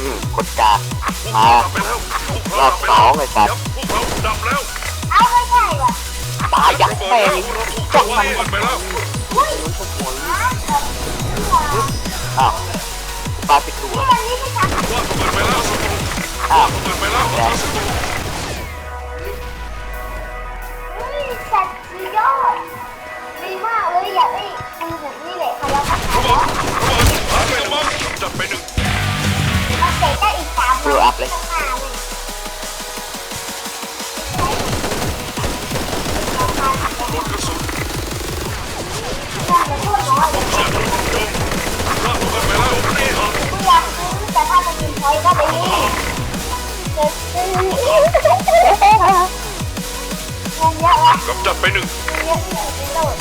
อืมกดกาพวกมาเราดับไปแล้วพวกเราดับไปรอบสองไอ้สัแล้ตวว์พวกเราดับแล้วเอาไม่ใช่ว่ะตายยักระษ์เบิดแม่แล้วงเราถูกจ้องระมันเบิดไปแล้วอุ้ยรู้ชั่วโมงอ้าวแบบนี้ว่ะอ้าวปลาปิดตัวนี่มันนี่ไม่ชัดว่าระเบิดไปแล้วศัตรูอ้าวระเบิดไปแล้วเราศัต อีกสามนัดข้างหน้าเลยหมดกระสุนน่าจะพูดน้อยเลยเสียทุกจมว่าระเบิดไปแล้วนี่ฮะกูอยากซื้อแต่ถ้ามันมีพอยก็ดีจะซื้อเงินเยอะวะกับจับไปหนึ่งเยอะที่สุดในโลก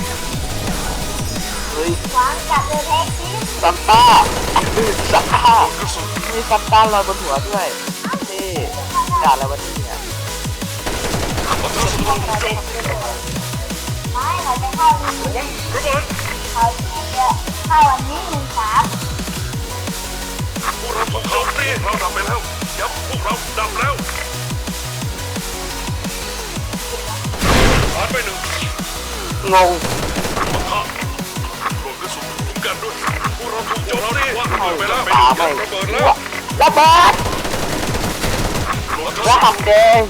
เฮ้ยหวังกับเรือแท็กซี่ซัมต้าซัมต้า มีซัมต้าลอยบนหัวด้วยนี่กาดอะไรวะเนี่ยปะทะศัตรูถูกโจมไม่เราจะเข้าวันนี้ระเบิดเขาจะเข้าวันนี้หนึ่งสามพวกเราถูกโจมตีเราดับไปแล้วยับพวกเราดับแล้วหายไปหนึ่งงงปะทะโดนกระสุนคุ้มกันด้วยพวกเราถูกโจมตีว่าระเบิดไปแล้วตาไม่ระเบิดแล้ว ระเบิดโดนกระว่าสุนทำแดง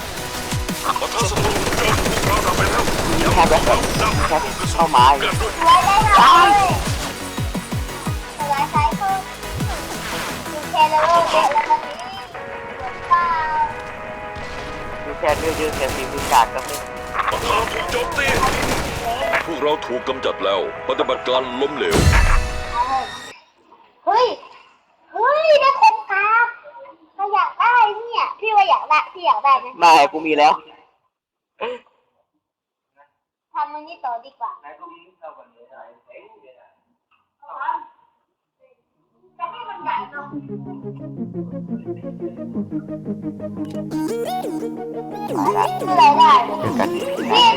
ปะทะศัตรูถูกโจมพวกเราดับไปแล้วยับแค่พแบวบกเราดับแค่โดนกระสุนเข้ามากันด้วยสวยได้เลยสวยใช้คือดูแค่แล้วเด็กแล้วมันนี่สวยเปล่าดูแค่เยอะๆแค่สีมือกาดก็ไม่ปะทะถูกโจมตีพวกเราถูกกำจัดแล้ว ปฏิบัติการล้มเหลว เฮ้ย เฮ้ย ได้คมกราฟถ้าอยากได้เนี่ย พี่ ว่าอยากได้พี่อยากได้ไหมไม่กูมีแล้ว ทำมันนี่ต่อดีกว่าจะให้มันใหญ่เนาะมาละคืออะไรได้ เจอกันอีกทีนะนี่